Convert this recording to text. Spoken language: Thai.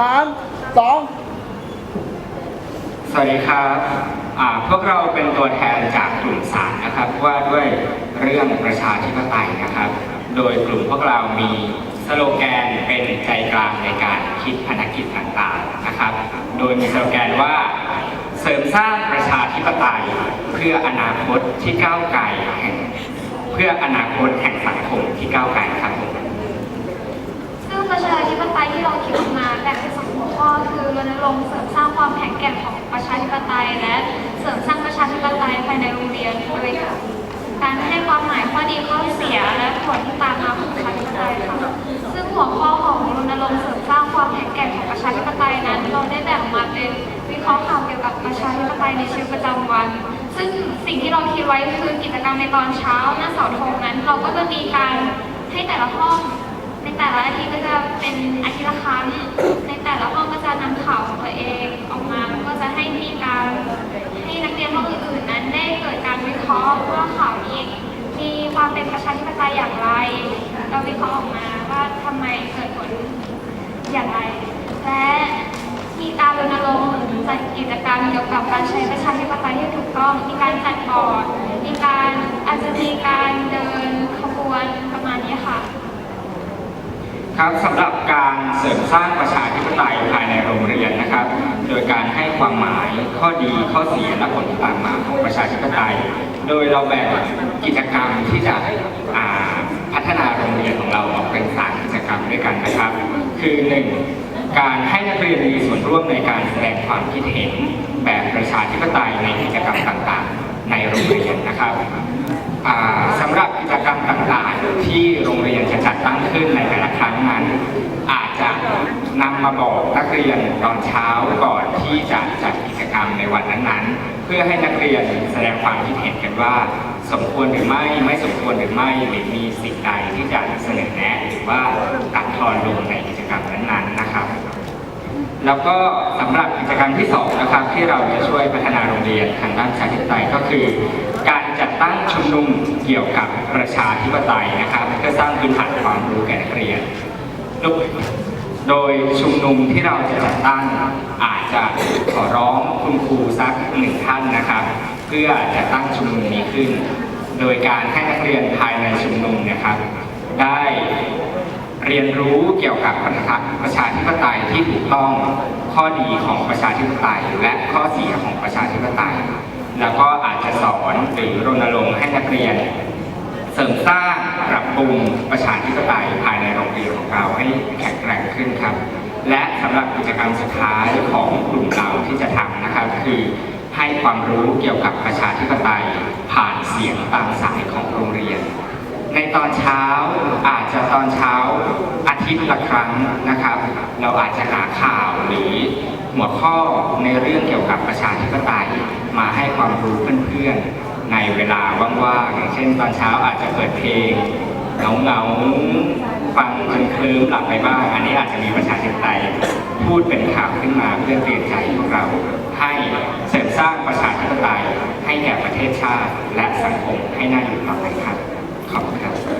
สามสองสวัสดีครับพวกเราเป็นตัวแทนจากกลุ่มสามนะครับ ว่าด้วยเรื่องประชาธิปไตยนะครับ โดยกลุ่มพวกเรามีสโลแกนเป็นใจกลางในการคิดภารกิจต่างๆนะครับ โดยมีสโลแกนว่าเสริมสร้างประชาธิปไตยเพื่ออนาคตที่ก้าวไกลแห่งเพื่ออนาคตแห่งสังคมที่ก้าวไกลครับผม ซึ่งประชาธิปไต ยที่เราคิดมาแบ่งเป็นสองหัวข้อคือรณรงค์เสริมสร้างความแข็งแกร่งของประชาธิปไตย และเสริมสร้างประชาธิปไตยภายในโรงเรียนโดยการให้ความหมายข้อดีข้อเสียและผลที่ตามมาของประชาธิปไตยค่ะซึ่งหัวข้อของรณรงค์เสริมสร้างความแข็งแกร่งของประชาธิปไตยนั้นเราได้แบ่งมาเป็นวิเคราะห์ข่าวเกี่ยวกับประชาธิปไตยในชีวิตประจำวัน ซึ่งสิ่งที่เราคิดไว้คือกิจกรรมในตอนเช้าหน้าเสาธงนั้น เราก็จะมีการให้แต่ละห้องในแต่ละอาทิตย์ก็จะ เป็นอาทิตย์ละครั้ง ในแต่ละห้องก็จะนำข่าวของตัวเองออกมาแล้วก็จะให้มีการให้นักเรียนห้องอื่นๆนั้นได้เกิดการวิเคราะห์ว่าข่าวนี้มีความเป็นประชาธิปไตยอย่างไร เราวิเคราะห์ออกมาว่าทำไมเกิดผลอย่างไร และมีการรณรงค์จัดกิจกรรมเกี่ยวกับการใช้ประชาธิปไตยที่ถูกต้อง มีการจัดบอร์ดมีการอาจจะมีการเดินขบวนประมาณนี้ค่ะ ครับสำหรับ การเสริมสร้างประชาธิปไตยภายในโรงเรียนนะครับ โดยการให้ความหมายข้อดีข้อเสียและผลที่ตามมาของประชาธิปไตย โดยเราแบ่งกิจกรรมที่จะพัฒนาโรงเรียนของเราออกเป็นสามกิจกรรมด้วยกันนะครับ คือหนึ่งการให้นักเรียนมีส่วนร่วมในการแสดงความคิดเห็นแบบประชาธิปไตยในกิจกรรมต่างๆ ในโรงเรียนนะครับอ่าสำหรับกิจกรรมต่างๆ ที่โรงเรียนจะจัดตั้งขึ้นในแต่ละครั้งนั้น อาจจะ นำมาบอกนักเรียนตอนเช้าก่อนที่จะจัดกิจกรรมในวันนั้นๆ เพื่อให้นักเรียนแสดงความคิดเห็นกันว่า สมควรหรือไม่ไม่สมควรหรือไม่หรือมีสิ่งใดที่จะเสนอแนะหรือว่าตัดทอนลงในกิจกรรมนั้นๆนะครับ แล้วก็สำหรับกิจกรรมที่สองนะครับที่เราจะช่วยพัฒนาโรงเรียนทางด้านชาธิไตยก็คือ การจัดตั้งชุมนุมเกี่ยวกับประชาธิปไตยนะครับ เพื่อสร้างพื้นฐานความรู้แก่นักเรียนโดย โดยชุมนุมที่เราจะจัดตั้งอาจจะขอร้องคุณครูสักหนึ่งท่านนะครับ เพื่อจะตั้งชุมนุมนี้ขึ้น โดยการให้นักเรียนภายในชุมนุมเนะครับ ได้เรียนรู้เกี่ยวกับประชาธิปไตยที่ถูกต้องข้อดีของประชาธิปไตย และข้อเสียของประชาธิปไตย แล้วก็อาจจะสอนหรือรณรงค์ให้นักเรียน เสริมสร้างปรับปรุงประชาธิปไตยภายในโรงเรียนของเราให้แข็งแกร่งขึ้นครับ และสำหรับกิจกรรมสุดท้ายของกลุ่มเราที่จะทำนะครับ คือให้ความรู้เกี่ยวกับประชาธิปไตยผ่านเสียงตามสายของโรงเรียน ในตอนเช้าอาจจะตอนเช้าอาทิตย์ละครั้งนะครับ เราอาจจะหาข่าวหรือหัวข้อในเรื่องเกี่ยวกับประชาธิปไตยมาให้ความรู้เพื่อนๆ ในเวลาว่างๆอย่างเช่นตอนเช้าอาจจะเปิดเพลงเหงาๆฟังคลืมๆหลับไปบ้าง อันนี้อาจจะมีประชาธิปไตยพูดเป็นข่าวขึ้นมาเพื่อเปลี่ยนใจพวกเราให้เสริมสร้างประชาธิปไตยให้แก่ประเทศชาติ และสังคมให้น่าอยู่ต่อไปครับขอบคุณครับ